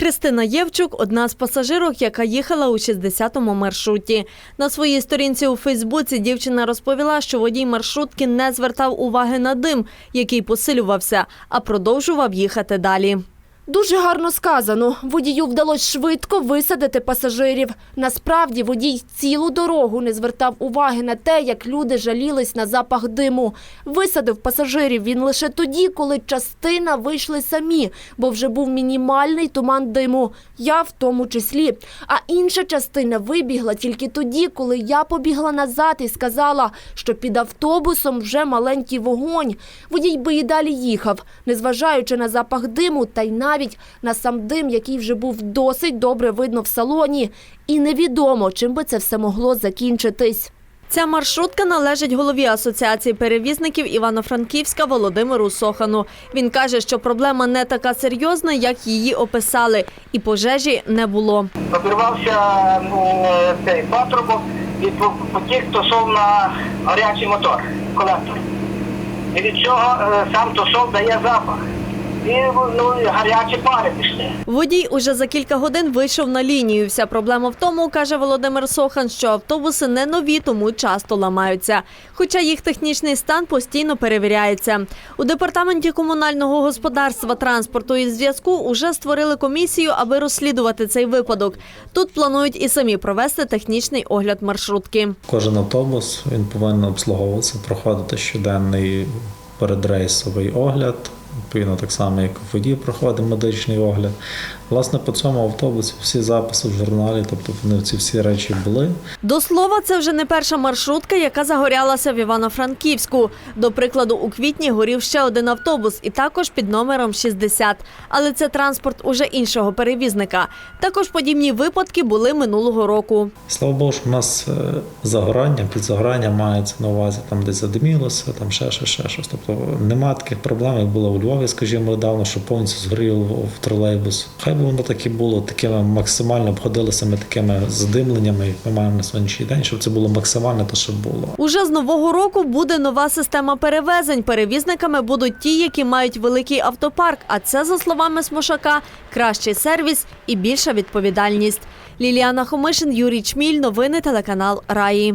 Христина Євчук одна з пасажирок, яка їхала у 60-му маршруті. На своїй сторінці у Фейсбуці дівчина розповіла, що водій маршрутки не звертав уваги на дим, який посилювався, а продовжував їхати далі. Дуже гарно сказано. Водію вдалося швидко висадити пасажирів. Насправді водій цілу дорогу не звертав уваги на те, як люди жалілись на запах диму. Висадив пасажирів він лише тоді, коли частина вийшли самі, бо вже був мінімальний туман диму. Я в тому числі. А інша частина вибігла тільки тоді, коли я побігла назад і сказала, що під автобусом вже маленький вогонь. Водій би і далі їхав, незважаючи на запах диму та й навіть на сам дим, який вже був досить добре видно в салоні. І невідомо, чим би це все могло закінчитись. Ця маршрутка належить голові Асоціації перевізників Івано-Франківська Володимиру Сохану. Він каже, що проблема не така серйозна, як її описали, і пожежі не було. обірвався м, цей патрубок і потік тосов на гарячий мотор, колектор. І від цього е, сам тосов дає запах. І ну, гарячі пари пішли. Водій уже за кілька годин вийшов на лінію. Вся проблема в тому, каже Володимир Сохан, що автобуси не нові, тому часто ламаються. Хоча їх технічний стан постійно перевіряється. У департаменті комунального господарства, транспорту і зв'язку уже створили комісію, аби розслідувати цей випадок. Тут планують і самі провести технічний огляд маршрутки. Кожен автобус він повинен обслуговуватися, проходити щоденний передрейсовий огляд. Відповідно, так само, як водій проходить медичний огляд. Власне, по цьому автобусі всі записи в журналі, тобто вони ці всі речі були. До слова, це вже не перша маршрутка, яка загорялася в Івано-Франківську. До прикладу, у квітні горів ще один автобус, і також під номером 60. Але це транспорт уже іншого перевізника. Також подібні випадки були минулого року. Слава Богу, що в нас е, загорання, під загорання мається на увазі, там десь задимілося, там ще щось, ще щось. Тобто немає таких проблем, як було у Львові, скажімо, недавно, що повністю згорів в тролейбус. Хай би воно так і було, такими максимально обходилися ми такими задимленнями, як ми маємо на сьогоднішній день, щоб це було максимально те, що було. Уже з нового року буде нова система перевезень. Перевізниками будуть ті, які мають великий автопарк. А це, за словами Смошака, кращий сервіс і більша відповідальність. Ліліана Хомишин, Юрій Чміль. Новини телеканал Раї.